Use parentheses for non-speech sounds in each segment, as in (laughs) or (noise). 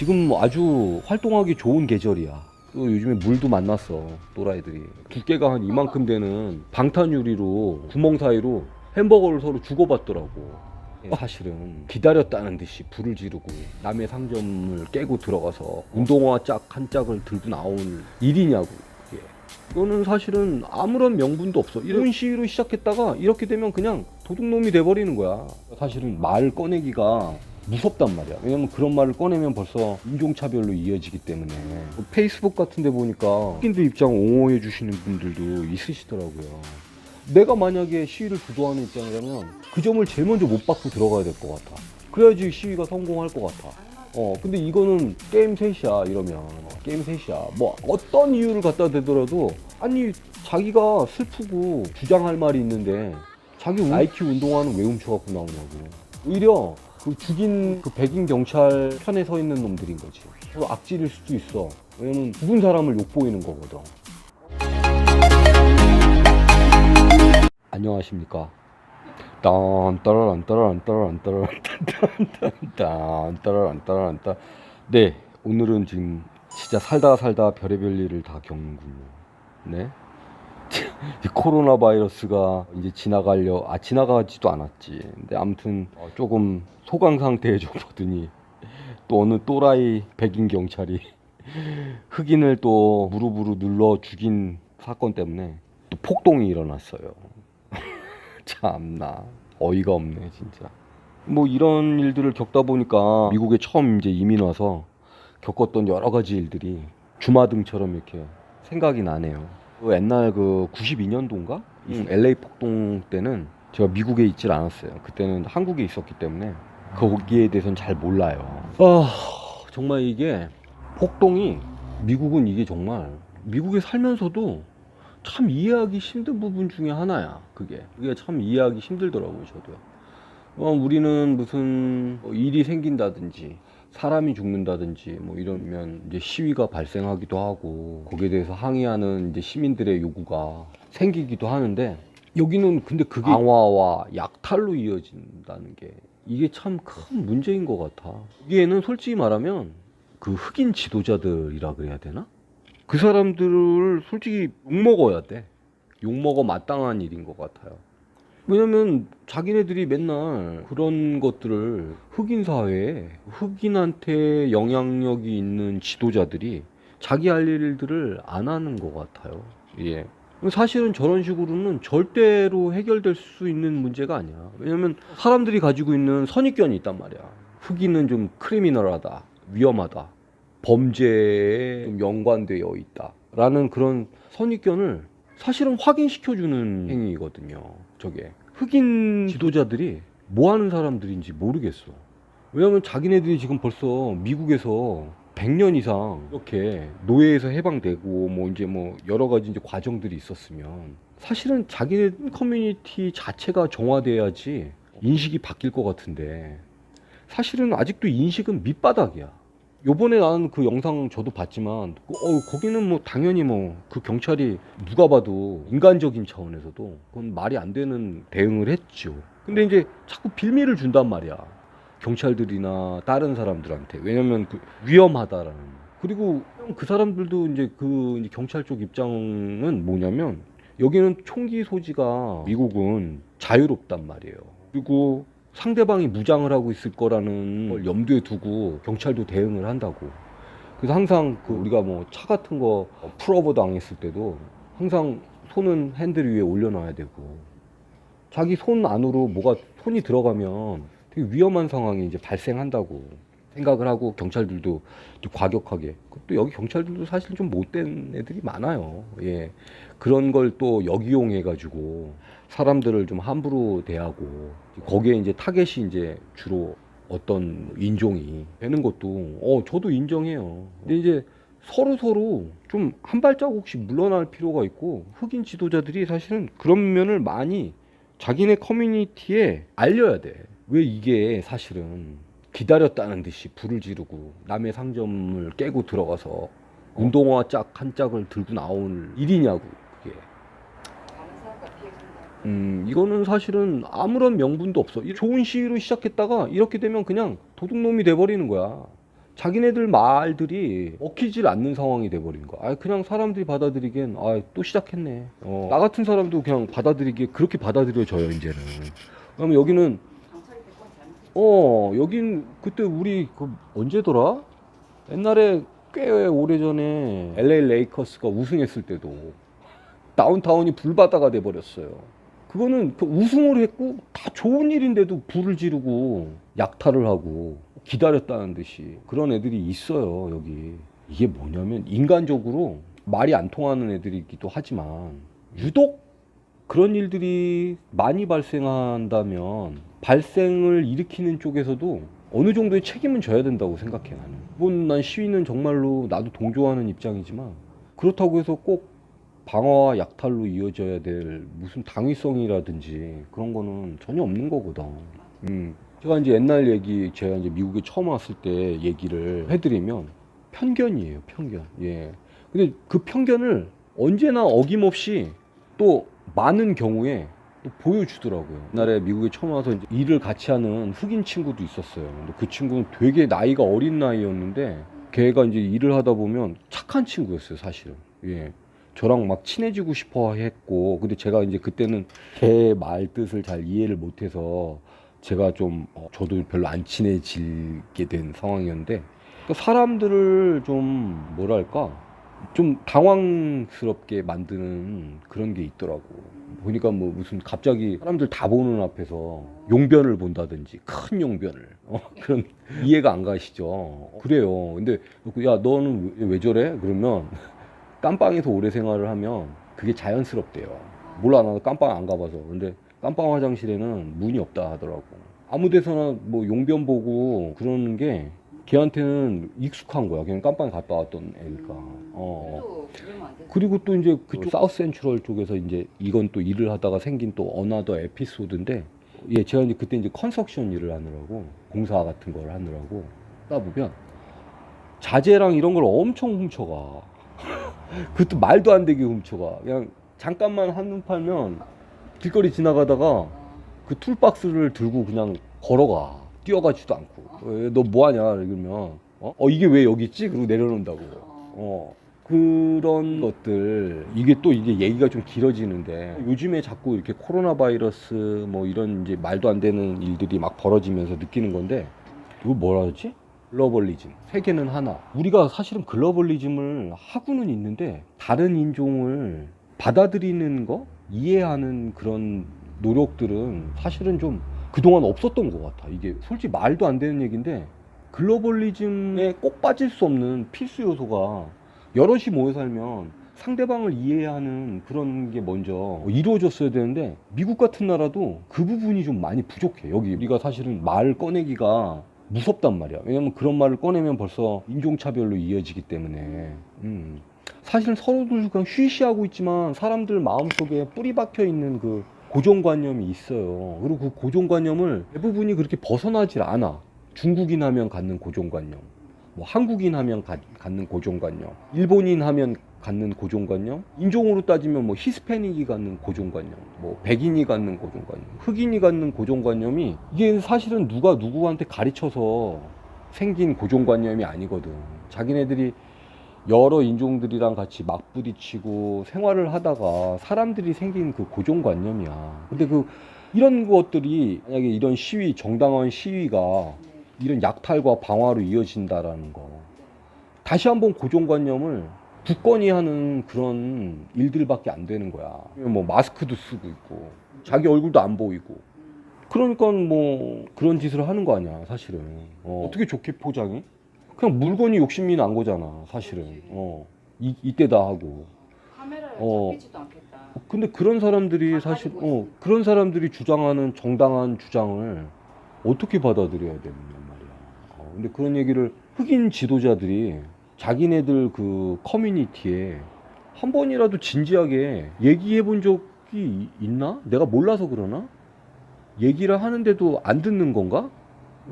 지금 아주 활동하기 좋은 계절이야. 또 요즘에 물도 만났어 또라이들이 두께가 한 이만큼 되는 방탄 유리로 구멍 사이로 햄버거를 서로 주고받더라고. 사실은 기다렸다는 듯이 불을 지르고 남의 상점을 깨고 들어가서 운동화 짝 한 짝을 들고 나올 일이냐고 그게. 이거는 사실은 아무런 명분도 없어. 이런 시위로 시작했다가 이렇게 되면 그냥 도둑놈이 돼버리는 거야. 사실은 말 꺼내기가 무섭단 말이야. 왜냐면 그런 말을 꺼내면 벌써 인종차별로 이어지기 때문에. 뭐 페이스북 같은 데 보니까 흑인들 입장 옹호해 주시는 분들도 있으시더라고요. 내가 만약에 시위를 주도하는 입장이라면 그 점을 제일 먼저 못 받고 들어가야 될 것 같아. 그래야지 시위가 성공할 것 같아. 어, 근데 이거는 게임 셋이야, 이러면. 어, 게임 셋이야. 뭐, 어떤 이유를 갖다 대더라도, 아니, 자기가 슬프고 주장할 말이 있는데, 자기 나이키 운동화는 왜 훔쳐갖고 나오냐고. 오히려 그 죽인 그 백인 경찰 편에 서 있는 놈들인 거지. 서로 악질일 수도 있어. 왜냐면 죽은 사람을 욕보이는 거거든. 안녕하십니까. 딴 따라란 따라란 따라란 따라란 딴 따라란 따. 네, 오늘은 지금 진짜 살다 살다 별의별 일을 다 겪는 걸로. 네. 이 코로나 바이러스가 이제 지나가려 아 지나가지도 않았지. 근데 아무튼 어, 조금 소강 상태에 좀 보더니 또 어느 또라이 백인 경찰이 (laughs) 흑인을 또 무릎으로 눌러 죽인 사건 때문에 또 폭동이 일어났어요. (laughs) 참나 어이가 없네 진짜. 뭐 이런 일들을 겪다 보니까 미국에 처음 이제 이민 와서 겪었던 여러 가지 일들이 주마등처럼 이렇게 생각이 나네요. 그 옛날 그 92년도인가? 음. LA 폭동 때는 제가 미국에 있질 않았어요. 그때는 한국에 있었기 때문에 거기에 대해서는 잘 몰라요. 아 정말 이게 폭동이 미국은 이게 정말 미국에 살면서도 참 이해하기 힘든 부분 중에 하나야. 그게 그게 참 이해하기 힘들더라고요. 저도요. 어, 우리는 무슨 뭐 일이 생긴다든지 사람이 죽는다든지 뭐 이러면 이제 시위가 발생하기도 하고 거기에 대해서 항의하는 이제 시민들의 요구가 생기기도 하는데 여기는 근데 그게 강화와 약탈로 이어진다는 게 이게 참 큰 문제인 것 같아. 여기에는 솔직히 말하면 그 흑인 지도자들이라 그래야 되나? 그 사람들을 솔직히 욕먹어야 돼. 욕먹어 마땅한 일인 것 같아요. 왜냐면 자기네들이 맨날 그런 것들을 흑인 사회에 흑인한테 영향력이 있는 지도자들이 자기 할 일들을 안 하는 것 같아요. 예. 사실은 저런 식으로는 절대로 해결될 수 있는 문제가 아니야. 왜냐면 사람들이 가지고 있는 선입견이 있단 말이야. 흑인은 좀 크리미널하다, 위험하다, 범죄에 좀 연관되어 있다. 라는 그런 선입견을 사실은 확인시켜주는 행위거든요. 저게. 흑인 지도자들이 뭐 하는 사람들인지 모르겠어. 왜냐면 자기네들이 지금 벌써 미국에서 100년 이상 이렇게 노예에서 해방되고 뭐 이제 뭐 여러 가지 이제 과정들이 있었으면 사실은 자기네 커뮤니티 자체가 정화돼야지 인식이 바뀔 것 같은데 사실은 아직도 인식은 밑바닥이야. 요번에 나는 그 영상 저도 봤지만 어 거기는 뭐 당연히 뭐 그 경찰이 누가 봐도 인간적인 차원에서도 그건 말이 안 되는 대응을 했죠. 근데 이제 자꾸 빌미를 준단 말이야. 경찰들이나 다른 사람들한테 왜냐면 그 위험하다라는 그리고 그 사람들도 이제 그 경찰 쪽 입장은 뭐냐면 여기는 총기 소지가 미국은 자유롭단 말이에요. 그리고 상대방이 무장을 하고 있을 거라는 걸 염두에 두고 경찰도 대응을 한다고. 그래서 항상 그 우리가 뭐 차 같은 거 풀오버 당했을 때도 항상 손은 핸들 위에 올려놔야 되고 자기 손 안으로 뭐가 손이 들어가면 되게 위험한 상황이 이제 발생한다고 생각을 하고 경찰들도 좀 과격하게 또 여기 경찰들도 사실 좀 못된 애들이 많아요. 예 그런 걸 또 역이용해 가지고 사람들을 좀 함부로 대하고 거기에 이제 타겟이 이제 주로 어떤 인종이 되는 것도 어 저도 인정해요. 근데 이제 서로 서로 좀 한 발자국씩 물러날 필요가 있고 흑인 지도자들이 사실은 그런 면을 많이 자기네 커뮤니티에 알려야 돼. 왜 이게 사실은 기다렸다는 듯이 불을 지르고 남의 상점을 깨고 들어가서 운동화 짝 한 짝을 들고 나올 일이냐고 그게. 음, 이거는 사실은 아무런 명분도 없어. 이 좋은 시위로 시작했다가 이렇게 되면 그냥 도둑놈이 돼버리는 거야. 자기네들 말들이 먹히질 않는 상황이 돼버린 거야. 아 그냥 사람들이 받아들이기엔 아또 시작했네. 어, 나 같은 사람도 그냥 받아들이기에 그렇게 받아들여져요 이제는. 그러면 여기는. 어 여긴 그때 우리 그 언제더라? 옛날에 꽤 오래전에 LA 레이커스가 우승했을 때도 다운타운이 불바다가 돼 버렸어요. 그거는 그 우승을 했고 다 좋은 일인데도 불을 지르고 약탈을 하고 기다렸다는 듯이 그런 애들이 있어요 여기. 이게 뭐냐면 인간적으로 말이 안 통하는 애들이기도 하지만 유독 그런 일들이 많이 발생한다면 발생을 일으키는 쪽에서도 어느 정도의 책임은 져야 된다고 생각해 나는. 이번 난 시위는 정말로 나도 동조하는 입장이지만 그렇다고 해서 꼭 방어와 약탈로 이어져야 될 무슨 당위성이라든지 그런 거는 전혀 없는 거거든. 음. 제가 이제 옛날 얘기 제가 이제 미국에 처음 왔을 때 얘기를 해드리면 편견이에요, 편견. 예. 근데 그 편견을 언제나 어김없이 또 많은 경우에 또 보여주더라고요. 옛날에 미국에 처음 와서 일을 같이 하는 흑인 친구도 있었어요. 근데 그 친구는 되게 나이가 어린 나이였는데 걔가 이제 일을 하다 보면 착한 친구였어요, 사실은. 예. 저랑 막 친해지고 싶어 했고, 근데 제가 이제 그때는 걔 말 뜻을 잘 이해를 못해서 제가 좀, 어, 저도 별로 안 친해지게 된 상황이었는데, 그 사람들을 좀, 뭐랄까, 좀 당황스럽게 만드는 그런 게 있더라고. 보니까 뭐 무슨 갑자기 사람들 다 보는 앞에서 용변을 본다든지 큰 용변을 어, (laughs) 그런 이해가 안 가시죠. 그래요. 근데 야 너는 왜, 왜 저래? 그러면 (laughs) 깜빵에서 오래 생활을 하면 그게 자연스럽대요. 몰라 나도 깜빵 안 가봐서. 근데 깜빵 화장실에는 문이 없다 하더라고. 아무 데서나 뭐 용변 보고 그러는 게 걔한테는 익숙한 거야. 그냥 깜빵에 갔다 왔던 애니까. 어. 또 그러면 안 돼. 그리고 또 이제 그쪽 사우스 센트럴 쪽에서 이제 이건 또 일을 하다가 생긴 또 어나더 에피소드인데 예 제가 이제 그때 이제 컨스트럭션 일을 하느라고 공사 같은 걸 하느라고 하다 보면 자재랑 이런 걸 엄청 훔쳐가 (laughs) 그것도 말도 안 되게 훔쳐가 그냥 잠깐만 한눈 팔면 길거리 지나가다가 그 툴박스를 들고 그냥 걸어가 뛰어가지도 않고. 왜, 너 뭐하냐? 이러면 어? 어 이게 왜 여기 있지? 그리고 내려놓는다고. 어. 어 그런 것들. 이게 또 이게 얘기가 좀 길어지는데. 요즘에 자꾸 이렇게 코로나 바이러스 뭐 이런 이제 말도 안 되는 일들이 막 벌어지면서 느끼는 건데 이거 뭐라 하지? 글로벌리즘. 세계는 하나. 우리가 사실은 글로벌리즘을 하고는 있는데 다른 인종을 받아들이는 거? 이해하는 그런 노력들은 사실은 좀 그동안 없었던 것 같아 이게 솔직히 말도 안 되는 얘기인데 글로벌리즘에 꼭 빠질 수 없는 필수 요소가 여럿이 모여 살면 상대방을 이해하는 그런 게 먼저 이루어졌어야 되는데 미국 같은 나라도 그 부분이 좀 많이 부족해. 여기 우리가 사실은 말 꺼내기가 무섭단 말이야. 왜냐면 그런 말을 꺼내면 벌써 인종차별로 이어지기 때문에. 음. 사실은 서로들 그냥 쉬쉬하고 있지만 사람들 마음속에 뿌리 박혀 있는 그 고정관념이 있어요. 그리고 그 고정관념을 대부분이 그렇게 벗어나질 않아. 중국인 하면 갖는 고정관념. 뭐 한국인 하면 가- 갖는 고정관념, 일본인 하면 갖는 고정관념, 인종으로 따지면 뭐 히스패닉이 갖는 고정관념, 뭐 백인이 갖는 고정관념, 흑인이 갖는 고정관념이 이게 사실은 누가 누구한테 가르쳐서 생긴 고정관념이 아니거든. 자기네들이 여러 인종들이랑 같이 맞부딪히고 생활을 하다가 사람들이 생긴 그 고정관념이야. 근데 그 이런 것들이 만약에 이런 시위, 정당한 시위가 네. 이런 약탈과 방화로 이어진다라는 거. 다시 한번 고정관념을 굳건히 하는 그런 일들밖에 안 되는 거야. 뭐 마스크도 쓰고 있고 자기 얼굴도 안 보이고. 음. 그러니까 뭐 그런 짓을 하는 거 아니야, 사실은. 어, 어떻게 좋게 포장해? 그냥 물건이 욕심이 난 거잖아, 사실은. 어. 이, 이때다 하고. 카메라에 어. 잡히지도 않겠다. 근데 그런 사람들이 다 사실 어. 그런 사람들이 주장하는 정당한 주장을 어떻게 받아들여야 되느냐 말이야. 어, 근데 그런 얘기를 흑인 지도자들이 자기네들 그 커뮤니티에 한 번이라도 진지하게 얘기해 본 적이 이- 있나? 내가 몰라서 그러나? 얘기를 하는데도 안 듣는 건가?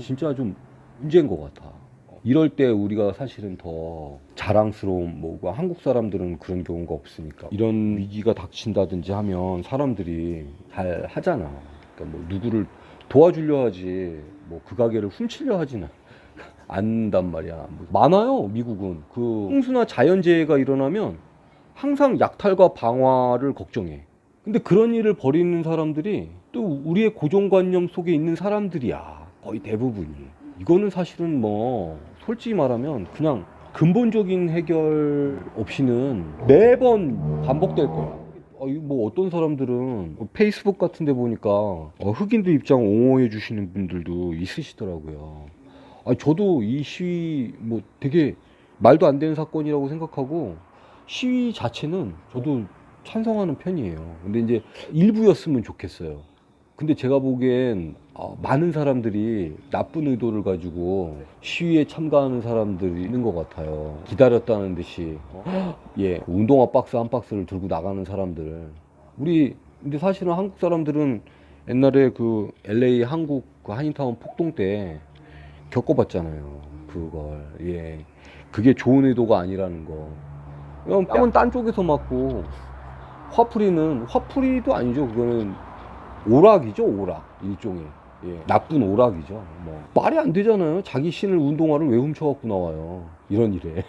진짜 좀 문제인 것 같아. 이럴 때 우리가 사실은 더 자랑스러운 뭐고 한국 사람들은 그런 경우가 없으니까 이런 위기가 닥친다든지 하면 사람들이 잘 하잖아. 그러니까 뭐 누구를 도와주려 하지 뭐 그 가게를 훔치려 하지는 (laughs) 안단 말이야. 뭐 많아요, 미국은. 그 홍수나 자연재해가 일어나면 항상 약탈과 방화를 걱정해. 근데 그런 일을 벌이는 사람들이 또 우리의 고정관념 속에 있는 사람들이야. 거의 대부분이. 이거는 사실은 뭐 솔직히 말하면 그냥 근본적인 해결 없이는 매번 반복될 거야. 어, 뭐 어떤 사람들은 페이스북 같은 데 보니까 어, 흑인들 입장 옹호해 주시는 분들도 있으시더라고요. 아, 저도 이 시위 뭐 되게 말도 안 되는 사건이라고 생각하고 시위 자체는 저도 찬성하는 편이에요. 근데 이제 일부였으면 좋겠어요. 근데 제가 보기엔 어, 많은 사람들이 나쁜 의도를 가지고 시위에 참가하는 사람들이 있는 것 같아요. 기다렸다는 듯이 어? (gasps) 예 운동화 박스 한 박스를 들고 나가는 사람들. 우리 근데 사실은 한국 사람들은 옛날에 그 LA 한국 그 한인타운 폭동 때 겪어봤잖아요. 그걸 예 그게 좋은 의도가 아니라는 거. 그냥 뺨은 딴 쪽에서 맞고 화풀이는 화풀이도 아니죠. 그거는 오락이죠, 오락 일종의 예, 나쁜 오락이죠. 뭐 말이 안 되잖아요. 자기 신을 운동화를 왜 훔쳐갖고 나와요? 이런 일에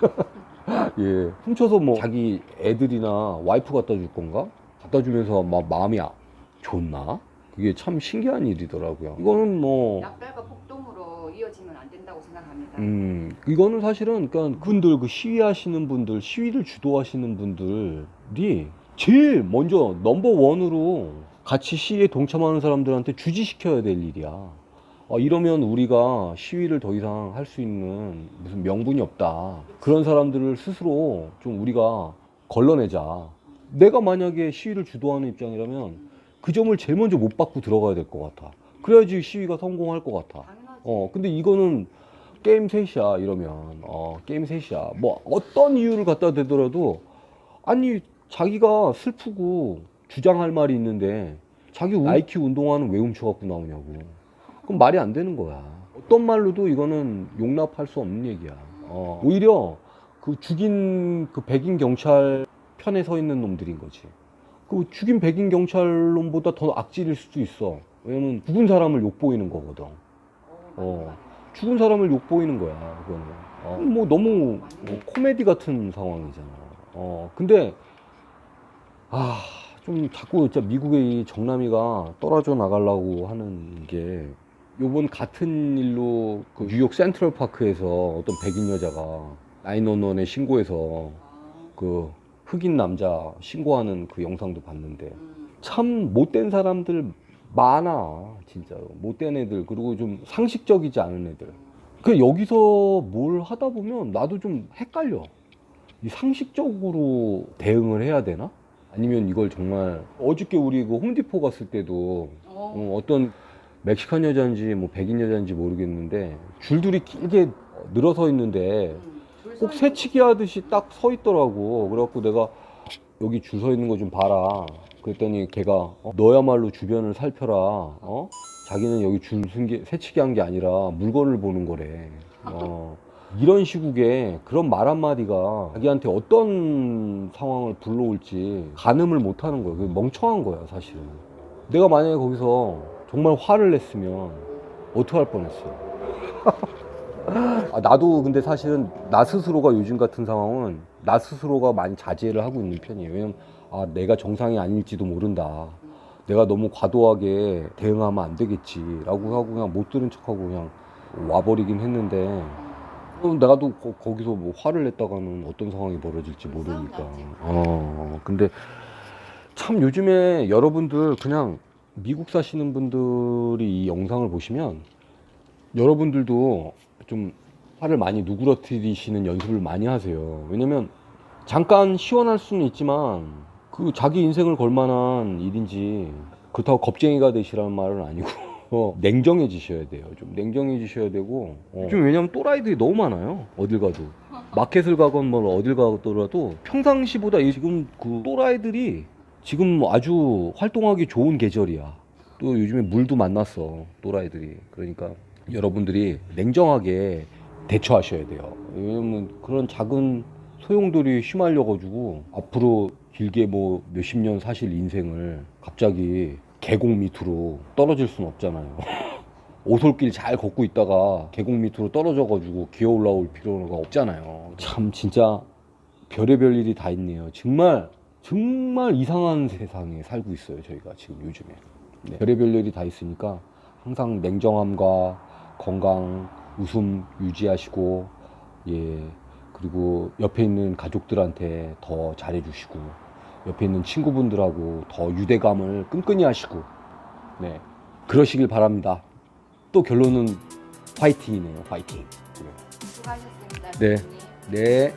(laughs) 예, 훔쳐서 뭐 자기 애들이나 와이프 갖다 줄 건가? 갖다 주면서 막 마음이 아- 좋나? 그게 참 신기한 일이더라고요. 이거는 뭐 약탈과 폭동으로 이어지면 안 된다고 생각합니다. 음, 이거는 사실은 그러니까 그분들 그 시위하시는 분들, 시위를 주도하시는 분들이 제일 먼저 넘버 원으로 같이 시위에 동참하는 사람들한테 주지시켜야 될 일이야. 어, 이러면 우리가 시위를 더 이상 할 수 있는 무슨 명분이 없다. 그런 사람들을 스스로 좀 우리가 걸러내자. 내가 만약에 시위를 주도하는 입장이라면 그 점을 제일 먼저 못 받고 들어가야 될 것 같아. 그래야지 시위가 성공할 것 같아. 어, 근데 이거는 게임 셋이야, 이러면. 어, 게임 셋이야. 뭐, 어떤 이유를 갖다 대더라도, 아니, 자기가 슬프고 주장할 말이 있는데, 자기 나이키 운동화는 왜 훔쳐갖고 나오냐고. 그럼 말이 안 되는 거야. 어떤 말로도 이거는 용납할 수 없는 얘기야. 어, 오히려 그 죽인 그 백인 경찰 편에 서 있는 놈들인 거지. 그 죽인 백인 경찰 놈보다 더 악질일 수도 있어. 왜냐면 죽은 사람을 욕보이는 거거든. 어. 죽은 사람을 욕보이는 거야, 그거는. 어, 뭐 너무 뭐 코미디 같은 상황이잖아. 어, 근데, 아, 좀 자꾸 진짜 미국의 이 정남이가 떨어져 나가려고 하는 게, 요번 같은 일로 그 뉴욕 센트럴 파크에서 어떤 백인 여자가 911에 신고해서 아, 그 흑인 남자 신고하는 그 영상도 봤는데, 음. 참 못된 사람들 많아 진짜로. 못된 애들 그리고 좀 상식적이지 않은 애들. 그 여기서 뭘 하다 보면 나도 좀 헷갈려. 이 상식적으로 대응을 해야 되나 아니면 이걸 정말 어저께 우리 그 홈디포 갔을 때도 어, 어, 어 떤 멕시칸 여자인지 뭐 백인 여자인지 모르겠는데 줄들이 길게 늘어서 있는데 음, 줄꼭서 새치기 하듯이 딱 서 있더라고. 그래갖고 내가 여기 줄 서 있는 거 좀 봐라. 그랬더니 걔가 어, 너야말로 주변을 살펴라. 어? 자기는 여기 줄 승기, 새치기 한 게 아니라 물건을 보는 거래. 어. 이런 시국에 그런 말 한마디가 자기한테 어떤 상황을 불러올지 가늠을 못 하는 거야. 그게 멍청한 거야, 사실은. 내가 만약에 거기서 정말 화를 냈으면 어떡할 뻔했어. (laughs) 아, 나도 근데 사실은 나 스스로가 요즘 같은 상황은 나 스스로가 많이 자제를 하고 있는 편이에요. 왜냐면 아, 내가 정상이 아닐지도 모른다. 내가 너무 과도하게 대응하면 안 되겠지라고 하고 그냥 못 들은 척하고 그냥 와버리긴 했는데 그럼 내가 또 거, 거기서 뭐 화를 냈다가는 어떤 상황이 벌어질지 모르니까. 어, 근데 참 요즘에 여러분들 그냥 미국 사시는 분들이 이 영상을 보시면 여러분들도 좀 화를 많이 누그러뜨리시는 연습을 많이 하세요. 왜냐면 잠깐 시원할 수는 있지만 그 자기 인생을 걸 만한 일인지 그렇다고 겁쟁이가 되시라는 말은 아니고 (laughs) 냉정해지셔야 돼요. 좀 냉정해지셔야 되고 어. 요즘 왜냐면 또라이들이 너무 많아요. 어딜 가도 (laughs) 마켓을 가건 뭐 어딜 가더라도 평상시보다 이 지금 그 또라이들이 지금 아주 활동하기 좋은 계절이야. 또 요즘에 물도 만났어 또라이들이. 그러니까 여러분들이 냉정하게 대처하셔야 돼요. 왜냐면 그런 작은 소용돌이 휘말려가지고 앞으로 길게 뭐 몇십 년 사실 인생을 갑자기 계곡 밑으로 떨어질 수는 없잖아요. (laughs) 오솔길 잘 걷고 있다가 계곡 밑으로 떨어져 가지고 기어 올라올 필요가 없잖아요. 참 진짜 별의별 일이 다 있네요. 정말 정말 이상한 세상에 살고 있어요. 저희가 지금 요즘에 네. 별의별 일이 다 있으니까 항상 냉정함과 건강, 웃음 유지하시고 예 그리고 옆에 있는 가족들한테 더 잘해주시고 옆에 있는 친구분들하고 더 유대감을 끈끈이 하시고 네 그러시길 바랍니다. 또 결론은 화이팅이네요. 화이팅. 수고하셨습니다. 네. 네.